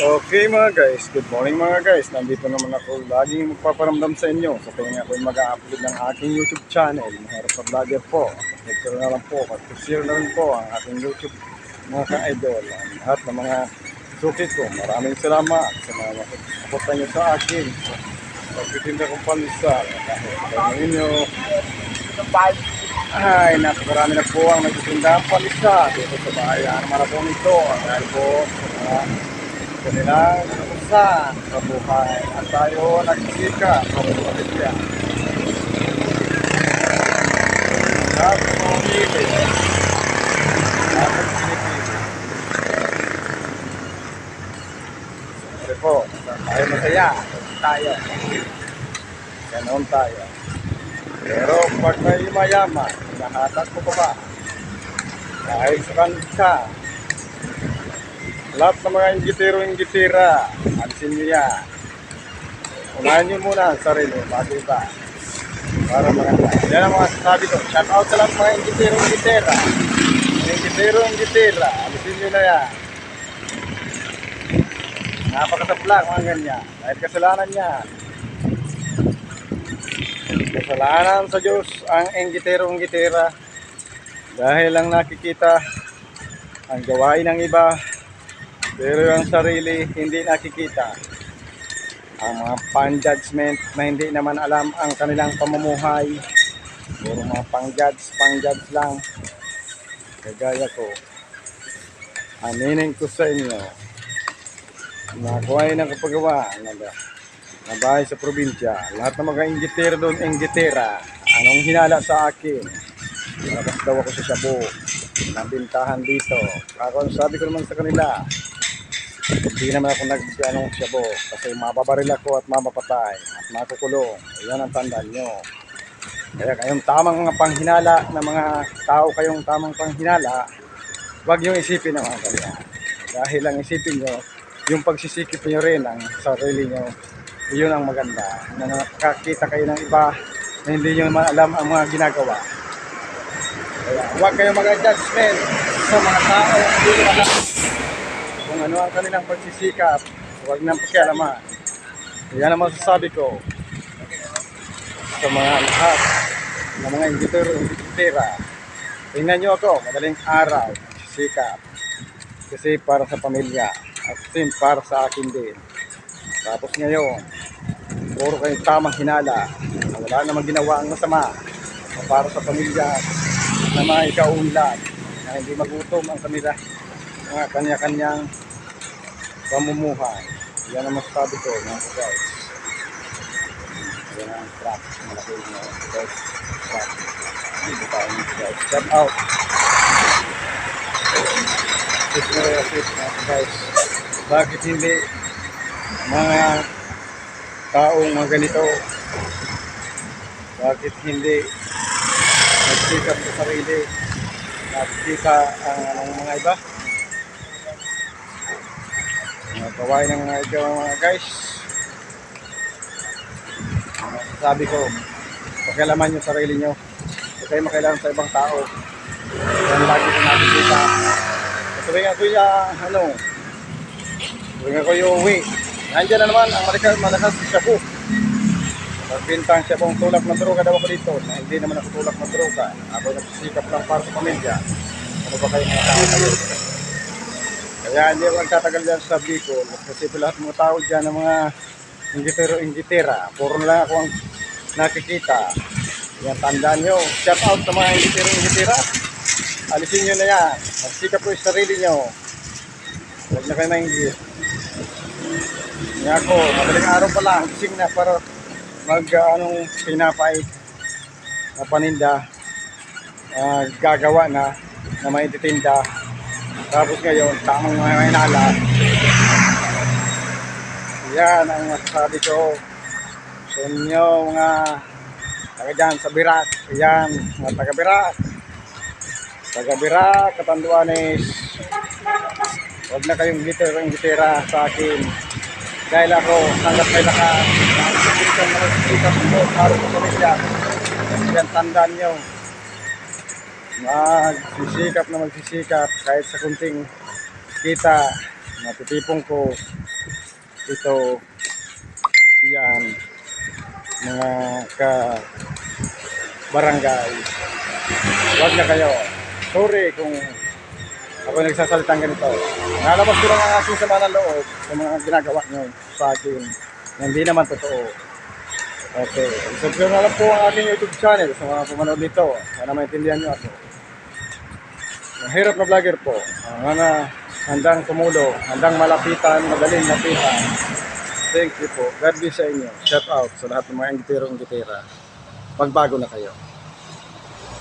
Okay mga guys, good morning mga guys. Nandito naman ako laging magpaparamdam sa inyo sa tuwing ako mag-upload ng aking YouTube channel. Mahirap sa vlogger po. Pag-share na lang po, pag-share na rin po ang aking YouTube mga ka-idol. Ang lahat ng mga suki ko. Maraming salamat sa mga masuporta nyo sa akin. Pagtitinda kong palisa. Kahit ninyo. Ay, napakarami na po ang nagtitinda ang palisa dito sa bayan. Marapon ito. Dahil po sa kanilang sa buhay at tayo nagsika sa pamilya. At pumili. At pinipili. Siyempre po, tayo masaya. Tayo. Ganon tayo. Pero pag may mayaman, nahatak ko pa ba? Dahil sa kanisa, lahat ng mga inggitero-inggitira, alisin niyo yan. Unahin niyo muna ang sarili, bago iba. Para maganda. Yan ang mga sasabi ko. Shout out sa lahat mga inggitero-inggitira. Mga inggitero-inggitira, alisin niyo na yan. Napakasaplak mga ganyan. Dahil kasalanan niya. Kasalanan sa Diyos ang inggitero-inggitira. Dahil lang nakikita ang gawain ng iba pero yung sarili hindi nakikita. Ang mga pan-judgment na hindi naman alam ang kanilang pamumuhay. Puro mga pang-judge, pang-judge lang. Kagaya ko. Aminin ko sa inyo. Nakakuha ng kapagawa na, bahay sa probinsya. Lahat ng mga inggitera doon, inggitera. Anong hinala sa akin? Labas daw ako sa Shabu. Nabintahan dito. Ako, sabi ko naman sa kanila, hindi naman ako nag ano, Shabu kasi mababaril ako at mapapatay at makukulong. Yan ang tandaan nyo. Kaya kayong tamang mga panghinala na mga tao kayong tamang panghinala, huwag nyo isipin ang mga ganyan. Dahil ang isipin nyo, yung pagsisikip nyo rin ang sarili nyo, yun ang maganda. Na nakakita kayo ng iba na hindi nyo naman alam ang mga ginagawa. Kaya huwag kayong mag-judgment sa mga tao hindi ano ang kanilang pagsisikap. Huwag nang pakialaman. Yan ang masasabi ko sa mga lahat ng mga inggitero-inggitera. Tingnan nyo ako, madaling araw, sikap. Kasi para sa pamilya at sin para sa akin din. Tapos ngayon, puro kayong tamang hinala na wala namang ginawa ang masama para sa pamilya na mga ikaunlad na hindi magutom ang kanila mga kanya-kanyang pamumuhay. Yan ang masasabi ko mga guys. Yan ang trap. Malaki na guys. Trap. Dito tayo mga guys. Shout out. Sit mo rin sit mga guys. Bakit hindi mga taong mga ganito bakit hindi nagsikap sa sarili nakikita ang anong mga iba mga gawain ng mga ikaw mga guys. Sabi ko pakialaman yung sarili nyo. Huwag kayo makailangan sa ibang tao. Yan lagi ko nakikita. Tuwing ako yung ano? Tuwing ako yung uwi. Nandiyan na naman ang malakas, malakas shabu Pagbintang siya pong tulak ng droga daw ako dito. Na hindi naman ako tulak ng droga. Ako nagsisikap lang para sa pamilya. Ano ba kayo mga tao kayo kaya hindi ako nagtatagal dyan sa Bicol. Kasi lahat ng tao dyan ng mga inggitero-inggitera puro na lang ako ang nakikita. Yan tandaan nyo. Shout out sa mga inggitero-inggitera alisin nyo na yan. Magsikap po yung sarili nyo. Huwag na kayo maingit nga ako. Madaling araw pa lang. Gising na para mag uh, anong pinapay na paninda. Ah, gagawa na na maititinda tapos ngayon tamang mga hinala yan ang masasabi ko sa inyo mga taga dyan sa Birak yan mga taga Birak taga Birak Katanduanes huwag na kayong gitera gitera sa akin dahil ako hanggat may naka nakasikitan na nagsisikap ko para sa pamilya yan tandaan nyo magsisikap na magsisikap kahit sa kunting kita Natitipong ko ito yan mga ka barangay. Huwag na kayo. Sorry kung ako nagsasalitang ganito. Nalabas ko lang ang aking sama ng loob sa mga ginagawa nyo sa akin na hindi naman totoo. Okay. Subscribe na lang po ang aking YouTube channel sa mga pumanood nito. Sana maintindihan nyo ako. Mahirap na vlogger po. Ang mga handang tumulo, handang malapitan, madaling lapitan. Thank you po. God bless sa inyo. Shout out sa lahat ng mga ingitero-ingitera. Magbago na kayo.